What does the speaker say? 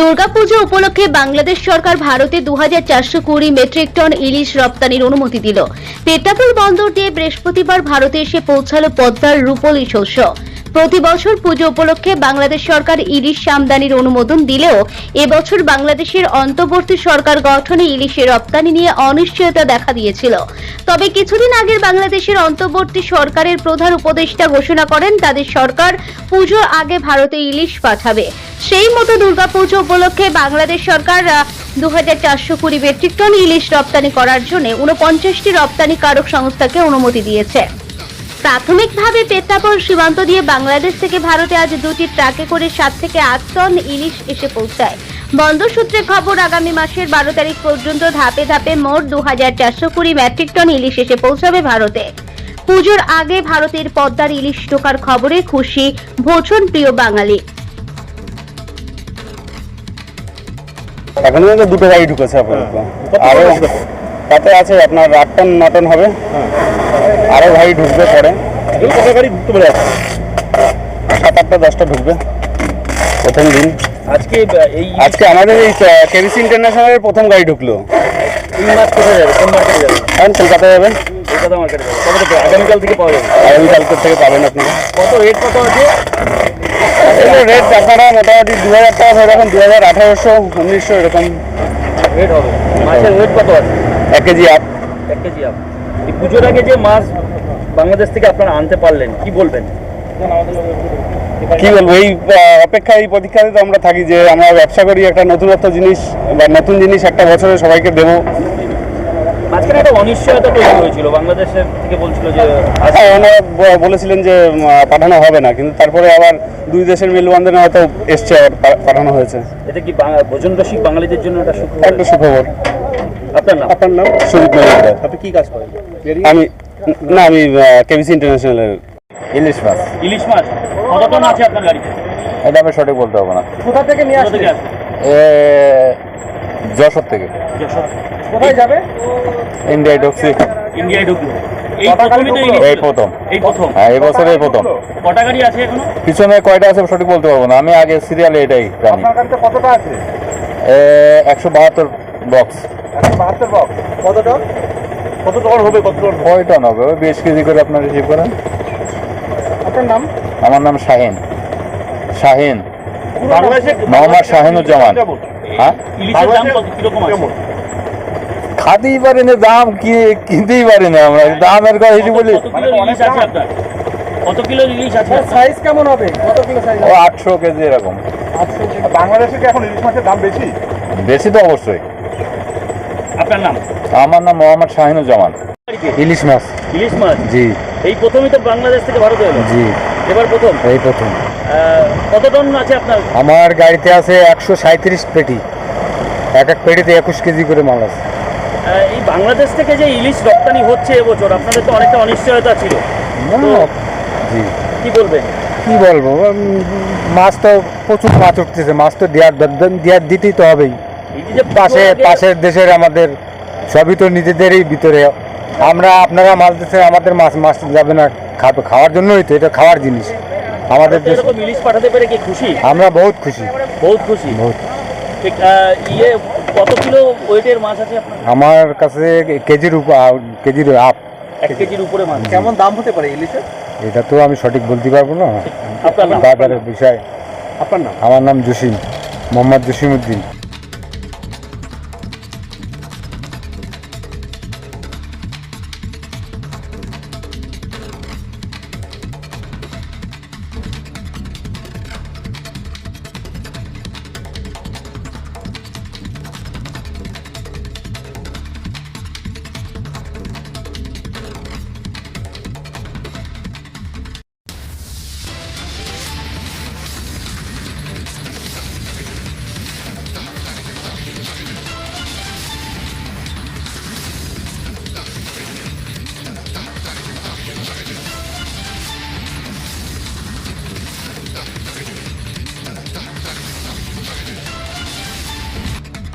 দুর্গাপুজো উপলক্ষে বাংলাদেশ সরকার ভারতে দু হাজার চারশো কুড়ি মেট্রিক টন ইলিশ রপ্তানির অনুমতি দিল। পেটাপুর বন্দর দিয়ে বৃহস্পতিবার ভারতে এসে পৌঁছালো পদ্মার রূপলি শস্য। প্রতি বছর পুজো উপলক্ষে বাংলাদেশ সরকার ইলিশ আমদানির অনুমোদন দিলেও এবছর বাংলাদেশের অন্তর্বর্তী সরকার গঠনে ইলিশের রপ্তানি নিয়ে অনিশ্চয়তা দেখা দিয়েছিল। তবে কিছুদিন আগের বাংলাদেশের অন্তর্বর্তী সরকারের প্রধান উপদেষ্টা ঘোষণা করেন, তাদের সরকার পুজোর আগে ভারতে ইলিশ পাঠাবে। সেই মতো দুর্গাপুজো উপলক্ষে বাংলাদেশ সরকার দু হাজার চারশো কুড়ি মেট্রিক টন ইলিশ রপ্তানি করার জন্য উনপঞ্চাশটি রপ্তানিকারক সংস্থাকে অনুমতি দিয়েছে। প্রাথমিকভাবে পেত্তাপর সীমান্ত দিয়ে বাংলাদেশ থেকে ভারতে আজ দুটি ট্রাকে করে সাত থেকে আট টন ইলিশ এসে পৌঁছায়। বন্দর সূত্রে খবর আগামী মাসের বারো তারিখ পর্যন্ত ধাপে ধাপে মোট দু হাজার চারশো কুড়ি মেট্রিক টন ইলিশ এসে পৌঁছাবে ভারতে। পুজোর আগে ভারতের পদ্মার ইলিশ ঢোকার খবরে খুশি ভোজন প্রিয় বাঙালি। এখন দুটো গাড়ি ঢুকেছে আপাতত। আরও তাতে আছে আপনার আট টন ন টন হবে। আরও গাড়ি ঢুকবে পরে। গাড়ি ঢুকতে পারে সাত আটটা দশটা ঢুকবে। প্রথম দিন। আজকে এই আজকে আমাদের এই কেবিসি ইন্টারন্যাশনালের প্রথম গাড়ি ঢুকলো। এই মাছ কোথায় যাবে? কোন মার্কেটে যাবে? এখন কলকাতা কলকাতা মার্কেটে যাবে। কবে থেকে আগামীকাল থেকে পাওয়া যাবে। আগামীকালকে থেকে পাবেন আপনারা কত রেট কত আছে? রেট আপনারা মোটামুটি দু হাজার টাকা ধরে রাখুন দু হাজার আঠারোশো উনিশশো এরকম। রেট হবে। মাছের ওয়েট কত আছে? এক কেজি আপ। এক কেজি আপ। এই পুজোর আগে যে মাছ বাংলাদেশ থেকে আপনারা আনতে পারলেন কি বলবেন? কি বলব এই অপেক্ষা এই প্রতীক্ষাতে তো আমরা থাকি যে আমরা ব্যবসা করি একটা নতুনত্ব জিনিস বা নতুন জিনিস একটা বছরে সবাইকে দেবো। মাঝখানে একটা অনিশ্চয়তা তৈরি হয়েছিল বাংলাদেশের থেকে বলছিল যে হ্যাঁ ওনারা বলেছিলেন যে পাঠানো হবে না কিন্তু তারপরে আবার দুই দেশের মেলবন্ধনে হয়তো এসছে আবার পাঠানো হয়েছে। এটা কি ভোজন রসিক বাঙালিদের জন্য একটা সুখ একটা সুখবর। আপনার নাম? আপনার নাম? সুদীপ মজুমদার। আপনি কি কাজ করেন? আমি না আমি কেবিসি ইন্টারন্যাশনালের ইলিশ মাছ। ইলিশ মাছ? কত টন আছে আপনার গাড়িতে? এটা আমি সঠিক বলতে পারব না। কোথা থেকে নিয়ে আসতে এ যশোর থেকে। কোথায় যাবে? ইন্ডিয়ায় ঢুকছি। ইন্ডিয়ায় ঢুকলো। এই এই প্রথম। এই প্রথম? হ্যাঁ এই বছরের প্রথম। কটা গাড়ি আছে এখনও? পিছনে কয়টা আছে সঠিক বলতে পারব না। আমি আগে সিরিয়ালে এটাই জানি। কতটা আছে? একশো বাহাত্তর বক্স বাহাত্তর বক্স কত টন কত টন হবে কত টন কয় টন হবে বিশ কেজি করে আপনার রিসিভ করেন। আপনার নাম? আমার নাম শাহিন। শাহিন। মোহাম্মদ শাহিনুজ্জামান হ্যাঁ? খাতেই পারি না দাম কি কিনতেই পারি না আমরা। দামের কথা হিসেবে বলি। কত কিলো ইলিশ আছে সাইজ কেমন হবে? কত কিলো সাইজ ও আটশো কেজি এরকম। বাংলাদেশে কি এখন ইলিশ মাছের দাম বেশি? বেশি তো অবশ্যই। আপনার নাম? আমার নাম মোহাম্মদ শাহিনুজ্জামান। ইলিশ মাছ। ইলিশ মাছ? জি। এই প্রথমই তো বাংলাদেশ থেকে ভারতে এলো? জি। এবার প্রথম? এই প্রথম। কত টন আছে আপনার? আমার গাড়িতে আছে একশো সাঁত্রিশ পেটি। এক এক পেটিতে একুশ কেজি করে মাল আছে। এই বাংলাদেশ থেকে যে ইলিশ রপ্তানি হচ্ছে এবছর আপনাদের তো অনেকটা অনিশ্চয়তা ছিল। জি। কি বলবেন? কি বলব? মাছ তো প্রচুর মাছ উঠতেছে। মাছ তো দেওয়ার দেওয়ার দিতেই তো হবেই। পাশে পাশের দেশের আমাদের সবই তো নিজেদেরই ভিতরে। আমরা আপনারা মাছ দিচ্ছে আমাদের মাছ মাছ যাবে না খাবে খাওয়ার জন্যই তো এটা খাওয়ার জিনিস। আমাদের দেশ ইলিশ পাঠাতে পেরে কি খুশি? আমরা বহুত খুশি। বহুত খুশি? বহুত। ঠিক ইয়ে কত কিলো ওয়েটের মাছ আছে আপনার? আমার কাছে কেজির উপ কেজির আপ। এক কেজির উপরে মাছ। কেমন দাম হতে পারে ইলিশের? এটা তো আমি সঠিক বলতে পারব না। আপনার বিষয়। আপনার নাম? আমার নাম জসিম মোহাম্মদ জসিম উদ্দিন